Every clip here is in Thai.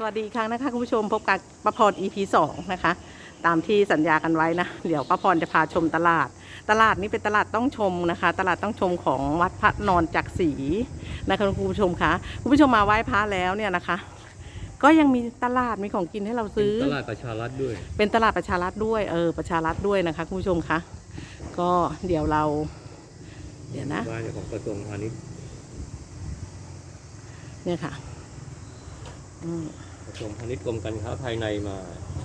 สวัสดีอีกครั้งนะคะคุณผู้ชมพบกับป้าพร EP 2นะคะ ตามที่สัญญากันไว้นะ เดี๋ยวป้าพรจะพาชมตลาด ตลาดนี้เป็นตลาดต้องชมนะคะ ตลาดต้องชมของวัดพระนอนจักรีนะคะคุณผู้ชมคะคุณผู้ชมมาไหว้พระแล้วเนี่ยนะคะ ก็ยังมีตลาดมีของกินให้เราซื้อ ตลาดประชารัฐด้วย เป็นตลาดประชารัฐด้วยเออประชารัฐด้วยนะคะคุณผู้ชมคะก็เดี๋ยวเรา เดี๋ยวนะบ้านของกระทรวงพาณิชย์เนี่ยค่ะ อืมก ระทรวงพาณิชย์กรมการค้าภายในมา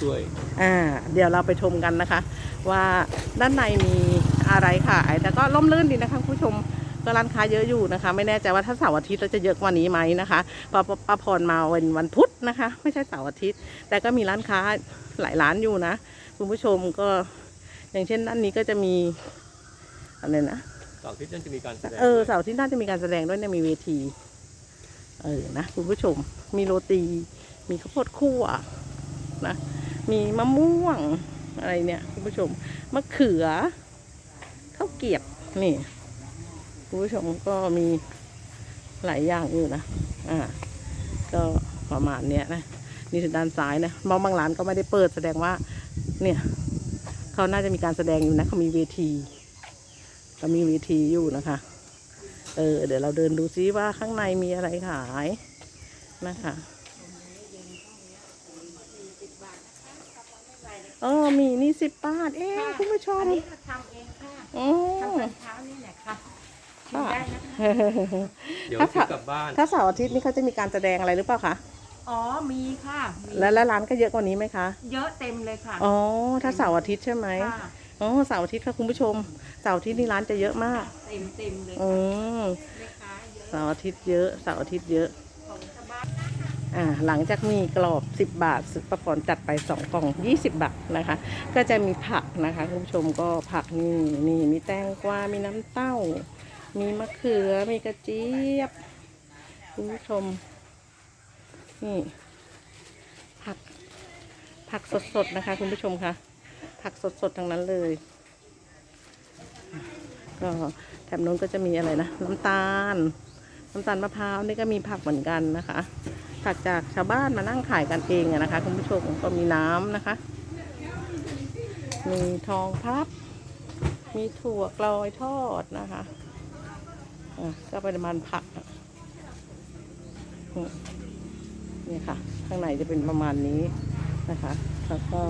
ช่วย อ่า เดี๋ยวเราไปชมกันนะคะ ว่าด้านในมีอะไรขายแต่ก็ร่มรื่นดีนะคะคุณผู้ชมก็ร้านค้าเยอะอยู่นะคะ ไม่แน่ใจว่าถ้าเสาร์อาทิตย์เราจะเยอะกว่านี้ไหมนะคะปาปาป้าพรมาวันวันพุธนะคะ ไม่ใช่เสาร์อาทิตย์ แต่ก็มีร้านค้าหลายร้านอยู่นะคุณผู้ชมก็อย่างเช่นด้านนี้ก็จะมีอะไรนะเสาร์อาทิตย์นั่นจะมีการแสดงเออเสาร์อาที่น่าจะมีการแสดงด้วยเนี่ยมีเวที เออนะคุณผู้ชมมีโรตี มีข้าวโพดคั่วนะมีมะม่วงอะไรเนี่ยคุณผู้ชมมะเขือข้าวเกียบนี่คุณผู้ชมก็มีหลายอย่างอยู่นะอ่าก็ประมาณเนี้ยนะนี่ถึงด้านซ้ายนะมองบางร้านก็ไม่ได้เปิดแสดงว่า เนี่ยเขาน่าจะมีการแสดงอยู่นะเขามีเวทีก็มีเวทีอยู่นะคะเออเดี๋ยวเราเดินดูซิว่าข้างในมีอะไรขายนะคะ เออมีนี่สิบบาทเองคุณผู้ชมอันนี้ก็ทำเองค่ะโอ้ทำตอนเช้านี่แหละค่ะชิมได้นะคะ เดี๋ยวถ้าซื้ถ้าอกลับบ้าน ถ้าเสาร์อาทิตย์นี่เขาจะมีการแสดงอะไรหรือเปล่าคะอ๋อมีค่ะมีแล้วแล้วร้านก็เยอะกว่านี้ไหมคะเยอะเต็มเลยค่ะอ๋อถ้าเสาร์อาทิตย์ใช่ไหมค่ะอ๋อเสาร์อาทิตย์ค่ะคุณผู้ชมเสาร์อาทิตย์นี่ร้านจะเยอะมากเต็มเต็มเลยอืม แม่ค้าเยอะเสาร์อาทิตย์เยอะเสาร์อาทิตย์เยอะ ของชาวบ้าน อ่าหลังจากมีกรอบ 10 บาทสุประกรณ์จัดไป 2 กล่อง 20 บาทนะคะ ก็จะมีผักนะคะคุณผู้ชมก็ผักนี่นี่มีแตงกวา มีน้ำเต้า มีมะเขือ มีกระเจี๊ยบคุณผู้ชม นี่ ผัก ผักสดๆนะคะ คุณผู้ชมคะผักสดๆทั้งนั้นเลย ก็แถบนู้นก็จะมีอะไรนะ น้ำตาล น้ำตาลมะพร้าวนี่ก็มีผักเหมือนกันนะคะ ผักจากชาวบ้านมานั่งขายกันเองนะคะคุณผู้ชมก็มีน้ำนะคะ มีทองพับ มีถั่วกลอยทอดนะคะะก็เป็นมันผักนี่ค่ะ ข้างในจะเป็นประมาณนี้นะคะ แล้วก็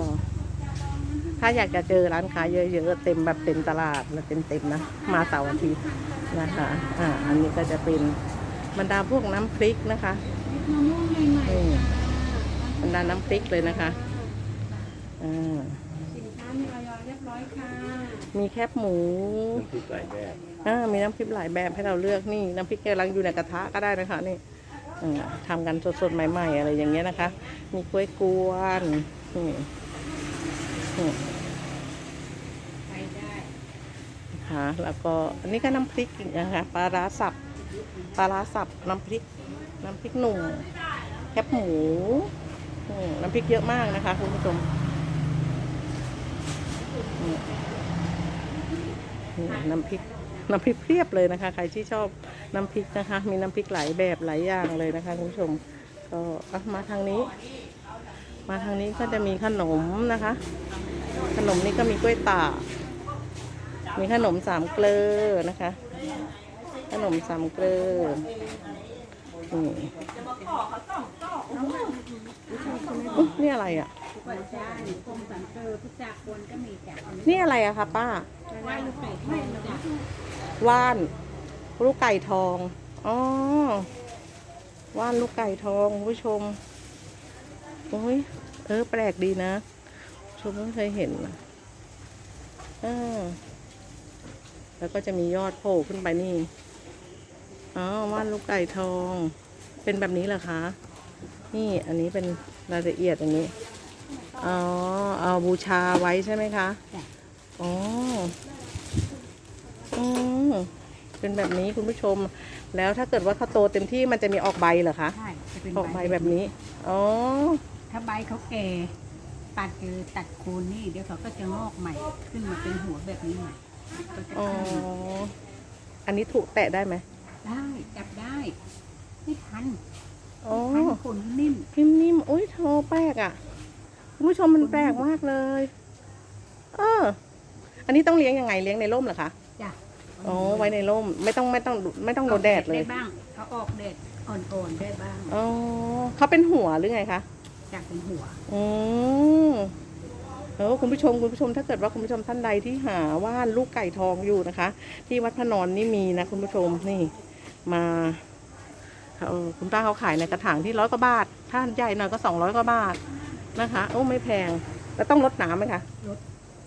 ถ้าอยากจะเจอร้านค้าเยอะๆเต็มแบบเต็มตลาดและเต็มๆนะ มาเสาร์อาทิตย์นะคะ อ่า อันนี้ก็จะเป็นบรรดาพวกน้ำพริกนะคะ นี่บรรดาน้ำพริกเลยนะคะอ่าสินค้ามีออยเรียบร้อยค่ะมีแคบหมูน้ำพริกหลายแบบอ่ามีน้ำพริกหลายแบบให้เราเลือกนี่น้ำพริกกำลังอยู่ในกระทะก็ได้นะคะนี่อ่าทำกันสดๆใหม่ ๆ อะไรอย่างเงี้ยนะคะ มีกล้วยกวนนี่นี่ไปได้นะคะแล้วก็อันนี้ก็น้ำพริกอีกนะคะปลาร้าสับปลาร้าสับน้ำพริก น้ำพริกหนุ่มแคบหมูน้ำพริกเยอะมากนะคะ คุณผู้ชมนี่น้ำพริกน้ำพริกเพียบเลยนะคะ ใครที่ชอบน้ำพริกนะคะ มีน้ำพริกหลายแบบหลายอย่างเลยนะคะคุณผู้ชม ก็มาทางนี้ มาทางนี้ก็จะมีขนมนะคะ ขนมนี้ก็มีกล้วยตากมีขนมสามเกลือนะคะ ขนมสามเกลือ นี่อุ๊ยนี่อะไรอะ นี่อะไรอะคะป้า ว่าน ลูกไก่ทอง อ๋อ ว่านลูกไก่ทองคุณผู้ชม โอ้ย เออ แปลกดีนะ ชมไม่เคยเห็นนะเออแล้วก็จะมียอดโผล่ขึ้นไปนี่ อ๋อว่านลูกไก่ทอง เป็นแบบนี้เหรอคะ นี่อันนี้เป็นรายละเอียดอย่างนี้ อ๋อ เอาบูชาไว้ใช่ไหมคะ อ๋ออืมเป็นแบบนี้คุณผู้ชม แล้วถ้าเกิดว่าเขาโตเต็มที่มันจะมีออกใบเหรอคะ ใช่จะเป็นออกใบแบบนี้ อ๋อ ถ้าใบเขาแก่ตัดคือตัดโคนนี่เดี๋ยวเขาก็จะงอกใหม่ ขึ้นมาเป็นหัวแบบนี้ใหม่ก็จะอ๋อขึ้นอันนี้ถูกแตะได้ไหม ได้จับได้ ไม่ทันอ๋อทันขนนิ่มนิ่มๆโอ้ยโทแปลกอะคุณผู้ชมมันแปลกมากเลย เออ อันนี้ต้องเลี้ยงยังไงเลี้ยงในร่มเหรอคะจ้ะอ๋อไว้ในร่มไม่ต้องไม่ต้องไม่ต้องโดนแดดเลยได้บ้างเขาออกแดดอ่อนๆได้บ้างอ๋อเขาเป็นหัวหรือไงคะจากเป็นหัวอืมเออคุณผู้ชมคุณผู้ชมถ้าเกิดว่าคุณผู้ชมท่านใดที่หาว่านลูกไก่ทองอยู่นะคะ ที่วัดพระนอนนี่มีนะคุณผู้ชมนี่มาเออ คุณป้าเขาขายในกระถางที่ร้อยกว่าบาท ถ้าใหญ่หน่อยก็สองร้อยกว่าบาทนะคะ โอ้ไม่แพง แล้วต้องลดน้ำไหมคะรถ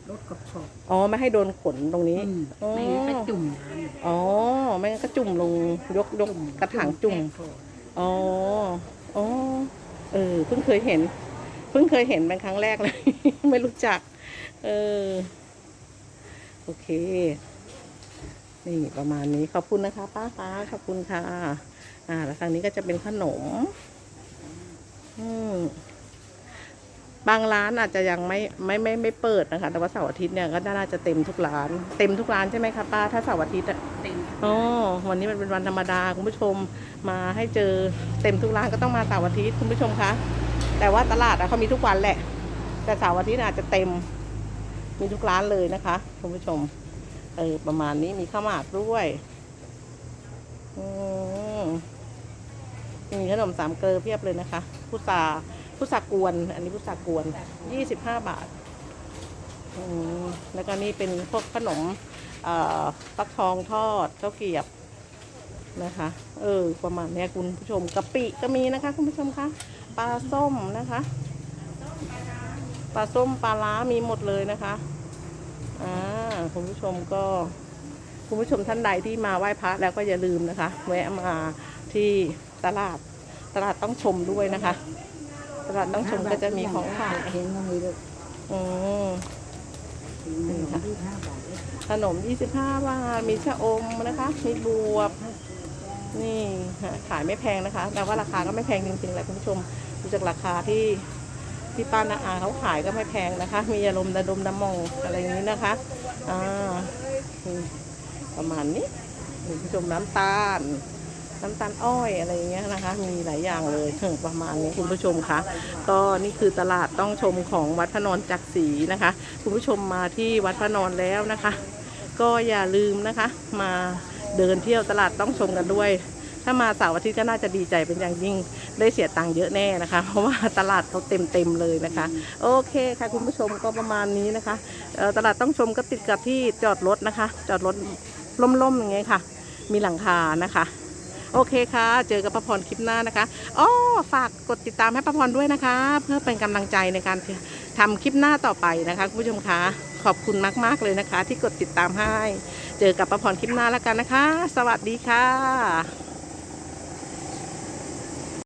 รถกระเพาะอ๋อ ไม่ให้โดนขนตรงนี้อืมอ๋อไม่งั้นก็จุ่มน้ำอ๋อ ไม่งั้นก็จุ่มลงยกยกกระถางจุ่มแค่พออ๋อ อ๋อ เออ เพิ่งเคยเห็น เพิ่งเคยเห็นเป็นครั้งแรกเลย ไม่รู้จัก เออ โอเค นี่ประมาณนี้ ขอบคุณนะคะ ป้าป้าขอบคุณค่ะ อ่า แล้วทางนี้ก็จะเป็นขนม อืมบางร้านอาจจะยังไม่ไม่ไม่ไม่เปิดนะคะ แต่ว่าเสาร์อาทิตย์เนี่ยก็น่าจะเต็มทุกร้าน เต็มทุกร้านใช่ไหมคะป้า ถ้าเสาร์อาทิตย์อะเต็มอ๋อวันนี้มันเป็นวันธรรมดาคุณผู้ชมมาให้เจอเต็มทุกร้านก็ต้องมาเสาร์อาทิตย์คุณผู้ชมคะแต่ว่าตลาดอะเขามีทุกวันแหละ แต่เสาร์อาทิตย์อาจจะเต็ม มีทุกร้านเลยนะคะคุณผู้ชม เออประมาณนี้มีข้าวหมากด้วย อืม มีขนมสามเกลอเพียบเลยนะคะพุทราพุทรากวน อันนี้พุทรากวนยี่สิบห้าบาทแล้วก็นี่เป็นพวกขนมฟักทองทอดข้าวเกียบนะคะ เออ ประมาณนี้คุณผู้ชมกะปิก็มีนะคะ คุณผู้ชมคะปลาส้มนะคะปลาส้มปลาล้ามีหมดเลยนะคะอ่าคุณผู้ชมก็ คุณผู้ชมท่านใดที่มาไหว้พระแล้วก็อย่าลืมนะคะแวะมาที่ ตลาดตลาดต้องชมด้วยนะคะ ตลาดต้องชมก็จะมีของขายเห็นตรงนี้เลยอืมนี่ค่ะที่ห้าบาทเองขนม 25 บาท มีชะอมนะคะ มีบวบ นี่หาขายไม่แพงนะคะ แต่ว่าราคาก็ไม่แพงจริงๆแหละคุณผู้ชม ดูจากราคาที่ที่ป้านาอาเขาขายก็ไม่แพงนะคะ มีอารมณ์ระดมน้ำมองอะไรอย่างนี้นะคะ อ่านี่ประมาณนี้คุณผู้ชมน้ำตาล น้ำตาลอ้อยอะไรอย่างเงี้ยนะคะ มีหลายอย่างเลยถึงประมาณนี้คุณผู้ชมคะก็นี่คือตลาดต้องชมของวัดพระนอนจักรีนะคะ คุณผู้ชมมาที่วัดพระนอนแล้วนะคะ ก็อย่าลืมนะคะ มาเดินเที่ยวตลาดต้องชมกันด้วย ถ้ามาเสาร์อาทิตย์ก็น่าจะดีใจเป็นอย่างยิ่งได้เสียตังค์เยอะแน่นะคะ เพราะว่าตลาดเขาเต็มเต็มเลยนะคะ โอเคค่ะคุณผู้ชมก็ประมาณนี้นะคะตลาดต้องชมก็ติดกับที่จอดรถนะคะ จอดรถล่มๆอย่างเงี้ยค่ะ มีหลังคานะคะ โอเคค่ะ เจอกับป้าพรคลิปหน้านะคะอ๋อฝากกดติดตามให้ป้าพรด้วยนะคะ เพื่อเป็นกำลังใจในการทำคลิปหน้าต่อไปนะคะคุณผู้ชมคะขอบคุณมากๆเลยนะคะ ที่กดติดตามให้ เจอกับป้าพรคลิปหน้าแล้วกันนะคะ สวัสดีค่ะ